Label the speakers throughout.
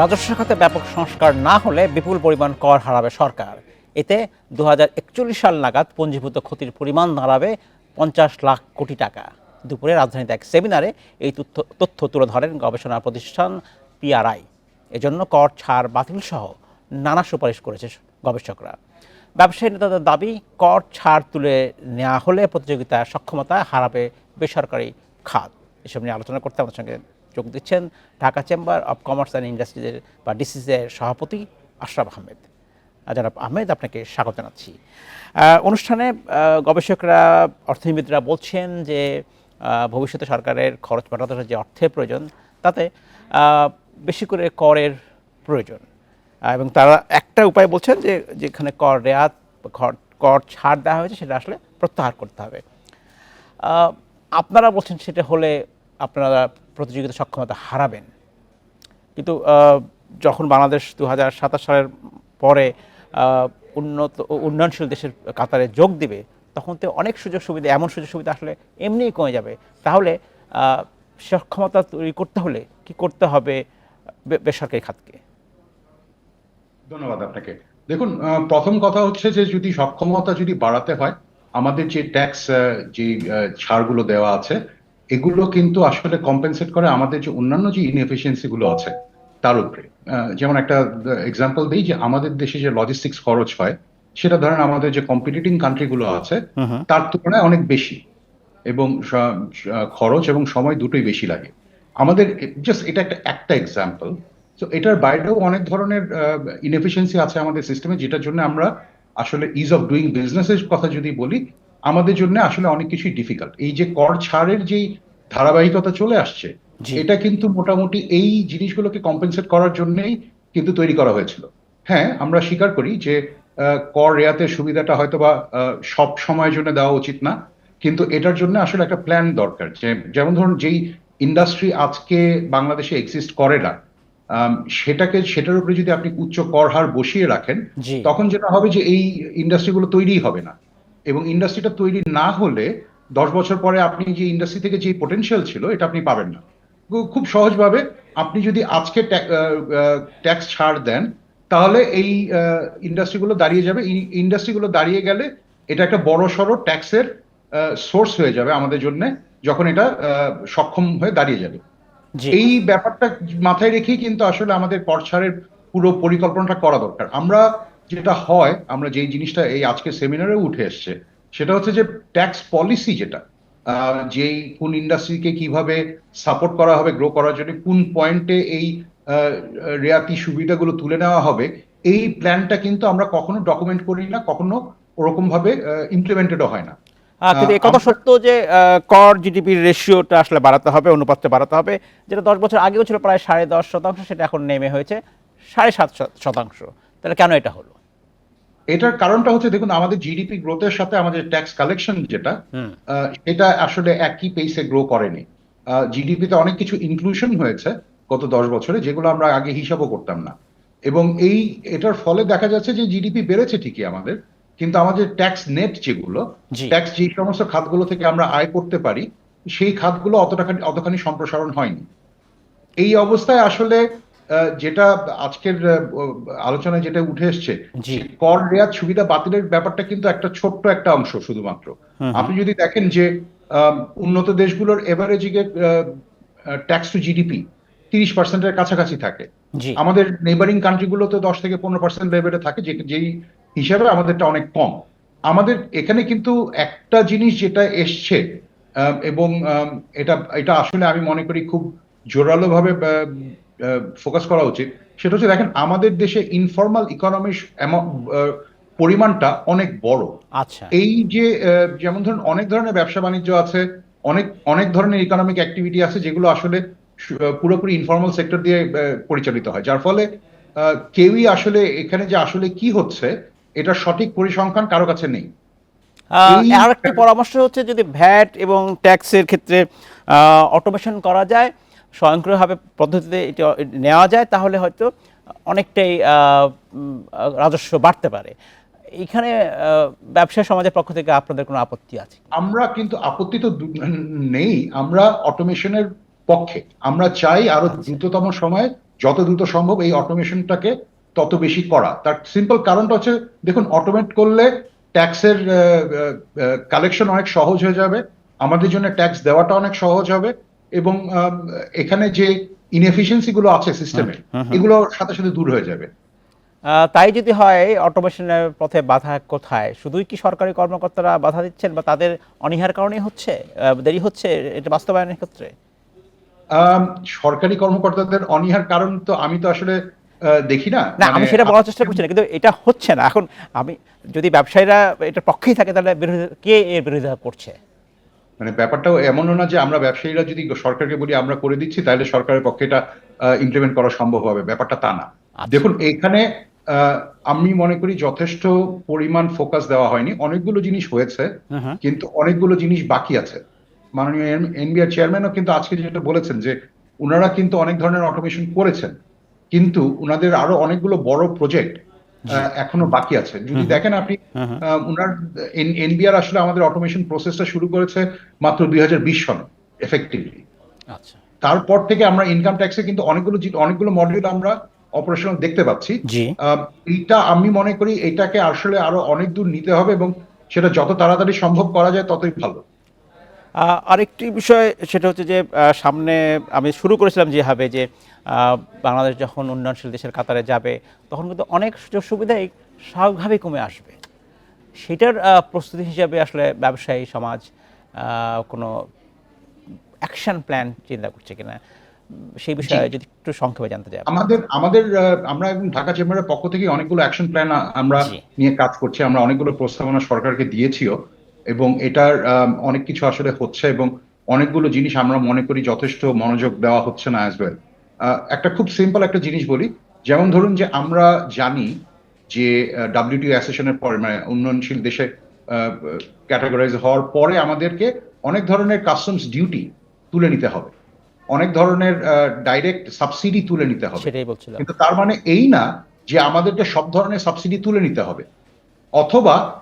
Speaker 1: রাজস্ব খাতে ব্যাপক সংস্কার না হলে বিপুল পরিমাণ কর হারাবে সরকার। এতে দু হাজার একচল্লিশ সাল নাগাদ পঞ্জীভূত ক্ষতির পরিমাণ দাঁড়াবে পঞ্চাশ লাখ কোটি টাকা। দুপুরে রাজধানীতে এক সেমিনারে এই তথ্য তথ্য তুলে ধরেন গবেষণা প্রতিষ্ঠান পিআরআই। এজন্য কর ছাড় বাতিল সহ নানা সুপারিশ করেছে গবেষকরা। ব্যবসায়ী নেতাদের দাবি, কর ছাড় তুলে নেওয়া হলে প্রতিযোগিতা সক্ষমতা হারাবে বেসরকারি খাত। এসব নিয়ে আলোচনা করতে আমাদের সঙ্গে যোগ দিচ্ছেন Dhaka chamber of commerce and ইন্ডাস্ট্রিজের বা ডিসিসির সভাপতি আশরাফ আহমেদ। আহ, জনাব আহমেদ আপনাকে স্বাগত জানাচ্ছি। অনুষ্ঠানে গবেষকরা অর্থনীতিবিদরা বলছেন যে ভবিষ্যতে সরকারের খরচ বাড়াতে যে অর্থের প্রয়োজন তাতে বেশি করে করের প্রয়োজন। এবং তারা একটা উপায় বলছেন যে যেখানে কর রেয়াত কর ছাড় দেওয়া হয়েছে সেটা আসলে প্রত্যাহার করতে হবে। আপনারা বলছেন সেটা হলে আপনারা প্রতিযোগিতা সক্ষমতা হারাবেন। কিন্তু যখন বাংলাদেশ দু হাজার সাতাশ সালের পরে উন্নত, উন্নয়নশীল দেশের কাতারে যোগ দিবে, তখন তো অনেক সুযোগ সুবিধা, এমন সুযোগ সুবিধা আসলে এমনিই কমে যাবে। তাহলে সক্ষমতা তৈরি করতে হলে কি করতে হবে বেসরকারি খাতকে?
Speaker 2: ধন্যবাদ আপনাকে। দেখুন প্রথম কথা হচ্ছে যে, যদি সক্ষমতা যদি বাড়াতে হয়, আমাদের যে ট্যাক্স যে ছাড়গুলো দেওয়া আছে এগুলো কিন্তু আসলে কম্পেনসেট করে আমাদের যে অন্যান্য যে ইনএফিসিয়েন্সি গুলো আছে তার উপরে। যেমন একটা এক্সাম্পল দিই যে আমাদের দেশে যে লজিস্টিক্স খরচ হয় সেটা ধরেন আমাদের যে কম্পিটিটিং কান্ট্রি গুলো আছে তার তুলনায় অনেক বেশি এবং খরচ এবং সময় দুটোই বেশি লাগে। আমাদের জাস্ট এটা একটা একটা এক্সাম্পল তো এটার বাইরেও অনেক ধরনের ইনএফিসিয়েন্সি আছে আমাদের সিস্টেমে যেটার জন্য আমরা আসলে ইজ অফ ডুইং বিজনেসের কথা যদি বলি আমাদের জন্য আসলে অনেক কিছুই ডিফিকাল্ট এই যে কর ছাড়ের যেই ধারাবাহিকতা চলে আসছে এটা কিন্তু মোটামুটি এই জিনিসগুলোকে কম্পেনসেট করার জন্যই কিন্তু তৈরি করা হয়েছিল। হ্যাঁ আমরা স্বীকার করি যে কর রেয়াতের সুবিধাটা হয়তো বা সব সময়ের জন্য দেওয়া উচিত না কিন্তু এটার জন্য আসলে একটা প্ল্যান দরকার। যে যেমন ধরুন যেই ইন্ডাস্ট্রি আজকে বাংলাদেশে এক্সিস্ট করে না সেটাকে সেটার উপরে যদি আপনি উচ্চ কর হার বসিয়ে রাখেন তখন যেটা হবে যে এই ইন্ডাস্ট্রিগুলো তৈরিই হবে না। এবং ইন্ডাস্ট্রিটা তৈরি না হলে দশ বছর পরে আপনি যে ইন্ডাস্ট্রি থেকে যে পোটেনশিয়াল ছিল এটা আপনি পাবেন না। খুব সহজভাবে আপনি যদি আজকে ট্যাক্স ছাড় দেন তাহলে এই ইন্ডাস্ট্রিগুলো দাঁড়িয়ে যাবে। ইন্ডাস্ট্রিগুলো দাঁড়িয়ে গেলে এটা একটা বড় সড়ো ট্যাক্সের সোর্স হয়ে যাবে আমাদের জন্য যখন এটা সক্ষম হয়ে দাঁড়িয়ে যাবে। এই ব্যাপারটা মাথায় রেখেই কিন্তু আসলে আমাদের কর ছাড়ের পুরো পরিকল্পনাটা করা দরকার। আমরা যেটা হয় আমরা যেই জিনিসটা এই আজকে সেমিনারে উঠে এসছে সেটা হচ্ছে যে ট্যাক্স পলিসি যেটা যেই কোন ইন্ডাস্ট্রিকে কীভাবে সাপোর্ট করা হবে গ্রো করার জন্য কোন পয়েন্টে এই রেয়াতি সুবিধাগুলো তুলে নেওয়া হবে এই প্ল্যানটা কিন্তু আমরা কখনো ডকুমেন্ট করি না কখনো ওরকম ভাবে ইমপ্লিমেন্টেডও হয় না।
Speaker 1: কিন্তু একথা সত্য যে কর জিডিপির রেশিওটা আসলে বাড়াতে হবে অনুপাতটা বাড়াতে হবে যেটা দশ বছর আগেও ছিল প্রায় সাড়ে দশ শতাংশ সেটা এখন নেমে হয়েছে সাড়ে সাত শত- শতাংশ। তাহলে কেন এটা হলো?
Speaker 2: এটার কারণটা হচ্ছে দেখুন আমাদের জিডিপি গ্রোথের সাথে আমাদের ট্যাক্স কালেকশন যেটা এটা আসলে একই পেসে গ্রো করেনি। জিডিপিতে অনেক কিছু ইনক্লুশন হয়েছে গত দশ বছরে যেগুলো আমরা আগে হিসাবও করতাম না। এবং এই এটার ফলে দেখা যাচ্ছে যে জিডিপি বেড়েছে ঠিকই আমাদের কিন্তু আমাদের ট্যাক্স নেট যেগুলো ট্যাক্স যে সমস্ত খাতগুলো থেকে আমরা আয় করতে পারি সেই খাতগুলো অতটাখানি অতখানি সম্প্রসারণ হয়নি। এই অবস্থায় আসলে যেটা আজকের আলোচনায় যেটা উঠে এসছে কর রেয়াত সুবিধা বাতিলের ব্যাপারটা কিন্তু একটা ছোট্ট একটা অংশ শুধুমাত্র। আপনি যদি দেখেন যে উন্নত দেশগুলোর এভারেজিকে ট্যাক্স টু জিডিপি তিরিশ পার্সেন্টের কাছাকাছি থাকে। আমাদের নেবারিং কান্ট্রিগুলোতে দশ থেকে পনেরো পার্সেন্ট লেভেলে থাকে যে যেই হিসাবে আমাদেরটা অনেক কম। আমাদের এখানে কিন্তু একটা জিনিস যেটা এসছে এবং এটা এটা আসলে আমি মনে করি খুব জোরালো ভাবে ফোকাস করা উচিত। সেটা হচ্ছে দেখেন আমাদের দেশে ইনফর্মাল ইকোনমির পরিমাণটা অনেক বড়।
Speaker 1: আচ্ছা।
Speaker 2: এই যে যেমন ধরুন অনেক ধরনের ব্যবসা বাণিজ্য আছে অনেক অনেক ধরনের ইকোনমিক অ্যাক্টিভিটি আছে যেগুলো আসলে পুরোপুরি ইনফর্মাল সেক্টর দিয়ে পরিচালিত হয়। যার ফলে কেউই আসলে এখানে যে আসলে কি হচ্ছে এটা সঠিক পরিসংখ্যান কারও কাছে নেই।
Speaker 1: আর একটা পরামর্শ হচ্ছে যদি ভ্যাট এবং ট্যাক্সের ক্ষেত্রে অটোমেশন করা যায় স্বয়ংক্রিয়ভাবে পদ্ধতিতে এটা নেওয়া যায় তাহলে হয়তো অনেকটাই রাজস্ব বাড়তে পারে। এখানে ব্যবসা সমাজের পক্ষ থেকে আপনাদের কোনো আপত্তি আছে?
Speaker 2: আমরা কিন্তু আপত্তি তো নেই আমরা অটোমেশনের পক্ষে। আমরা চাই আরও দ্রুততম সময়ে যত দ্রুত সম্ভব এই অটোমেশনটাকে তত বেশি করা। তার সিম্পল কারণটা হচ্ছে দেখুন অটোমেট করলে ট্যাক্সের কালেকশন অনেক সহজ হয়ে যাবে। আমাদের জন্য ট্যাক্স দেওয়াটা অনেক সহজ হবে। এবং এখানে যে ইনএফিসিয়েন্সি গুলো আছে সিস্টেমে এগুলো সাথে সাথে দূর হয়ে যাবে।
Speaker 1: তাই যদি হয় অটোমেশনের পথে বাধা কোথায়? শুধুই কি সরকারি কর্মকর্তারা বাধা দিচ্ছেন বা তাদের অনীহার কারণে হচ্ছে? দেরি হচ্ছে? এটা বাস্তবায়নের ক্ষেত্রে?
Speaker 2: সরকারি কর্মকর্তাদের অনীহার কারণ তো আমি তো আসলে দেখি না।
Speaker 1: না আমি
Speaker 2: মানে
Speaker 1: সেটা বলার চেষ্টা করছি না কিন্তু এটা হচ্ছে না। এখন আমি যদি ব্যবসায়ীরা এটার পক্ষেই থাকে তাহলে বিরোধী কে এর বিরোধিতা করছে?
Speaker 2: মানে ব্যাপারটাও এমনও না যে আমরা ব্যবসায়ীরা যদি সরকারকে বলি আমরা করে দিচ্ছি তাহলে সরকারের পক্ষে এটা ইমপ্লিমেন্ট করা সম্ভব হবে। ব্যাপারটা তা না।
Speaker 1: আচ্ছা।
Speaker 2: দেখুন এখানে আমি মনে করি যথেষ্ট পরিমাণ ফোকাস দেওয়া হয়নি। অনেকগুলো জিনিস হয়েছে কিন্তু অনেকগুলো জিনিস বাকি আছে। মাননীয় এনবিআর চেয়ারম্যানও কিন্তু আজকে যেটা বলেছেন যে ওনারা কিন্তু অনেক ধরনের অটোমেশন করেছেন। কিন্তু ওনাদের আরও অনেকগুলো বড় প্রজেক্ট এখনও বাকি আছে। যদি দেখেন আপনি ওনার এনবিআর আসলে আমাদের অটোমেশন প্রসেসটা শুরু করেছে মাত্র দুই সনে এফেক্টিভলি
Speaker 1: আচ্ছা।
Speaker 2: তারপর থেকে আমরা ইনকাম ট্যাক্সে কিন্তু অনেকগুলো অনেকগুলো মডিউল আমরা অপারেশনাল দেখতে পাচ্ছি। এইটা আমি মনে করি এটাকে আসলে আরও অনেক দূর নিতে হবে এবং সেটা যত তাড়াতাড়ি সম্ভব করা যায় ততই ভালো।
Speaker 1: আরেকটি বিষয় সেটা হচ্ছে যে সামনে আমি শুরু করেছিলাম যেভাবে যে বাংলাদেশ যখন উন্নয়নশীল দেশের কাতারে যাবে তখন কিন্তু অনেক সুযোগ সুবিধাই স্বাভাবিকভাবেই কমে আসবে। সেটার প্রস্তুতি হিসাবে আসলে ব্যবসায়ী সমাজ কোনো অ্যাকশন প্ল্যান চিন্তা করছে কিনা সেই বিষয়ে যদি একটু সংক্ষেপে জানতে চাই
Speaker 2: আমাদের আমাদের আমরা এখন ঢাকা চেম্বারের পক্ষ থেকে অনেকগুলো অ্যাকশন প্ল্যান আমরা নিয়ে কাজ করছি আমরা অনেকগুলো প্রস্তাবনা সরকারকে দিয়েছিও। এবং এটার অনেক কিছু আসলে হচ্ছে এবং অনেকগুলো জিনিস আমরা মনে করি যথেষ্ট মনোযোগ দেওয়া হচ্ছে না অ্যাজ ওয়েল একটা খুব সিম্পল একটা জিনিস বলি যেমন ধরুন যে আমরা জানি যে ডাব্লিউটিও অ্যাসোসিয়েশনের পরে মানে উন্নয়নশীল দেশে ক্যাটাগরাইজ হওয়ার পরে আমাদেরকে অনেক ধরনের কাস্টমস ডিউটি তুলে নিতে হবে। অনেক ধরনের ডাইরেক্ট সাবসিডি তুলে নিতে হবে।
Speaker 1: সেটাই বলছিলাম।
Speaker 2: কিন্তু তার মানে এই না যে আমাদেরকে সব ধরনের সাবসিডি তুলে নিতে হবে। অথবা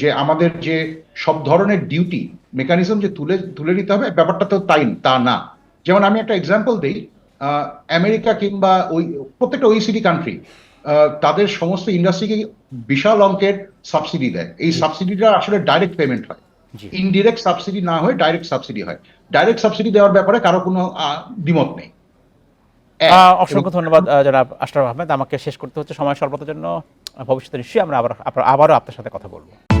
Speaker 2: যে আমাদের যে সব ধরনের ডিউটি মেকানিজম যে তুলে তুলে নিতে হবে ব্যাপারটা তো তাই তা না। যেমন আমি একটা এক্সাম্পল দিই আমেরিকা কিংবা ওই প্রত্যেকটা ওইসিডি কান্ট্রি তাদের সমস্ত ইন্ডাস্ট্রিকে বিশাল অঙ্কের সাবসিডি দেয়। এই সাবসিডিটা আসলে ডাইরেক্ট পেমেন্ট হয়। ইনডিরেক্ট সাবসিডি না হয়ে ডাইরেক্ট সাবসিডি হয়। ডাইরেক্ট সাবসিডি দেওয়ার ব্যাপারে কারও কোনো দ্বিমত নেই।
Speaker 1: অসংখ্য ধন্যবাদ জনাব আশরাফ আহমেদ। আমাকে শেষ করতে হচ্ছে সময় স্বল্পতার জন্য। ভবিষ্যতে নিশ্চয়ই আমরা আবার আবার- আবারও আপনার সাথে কথা বলব।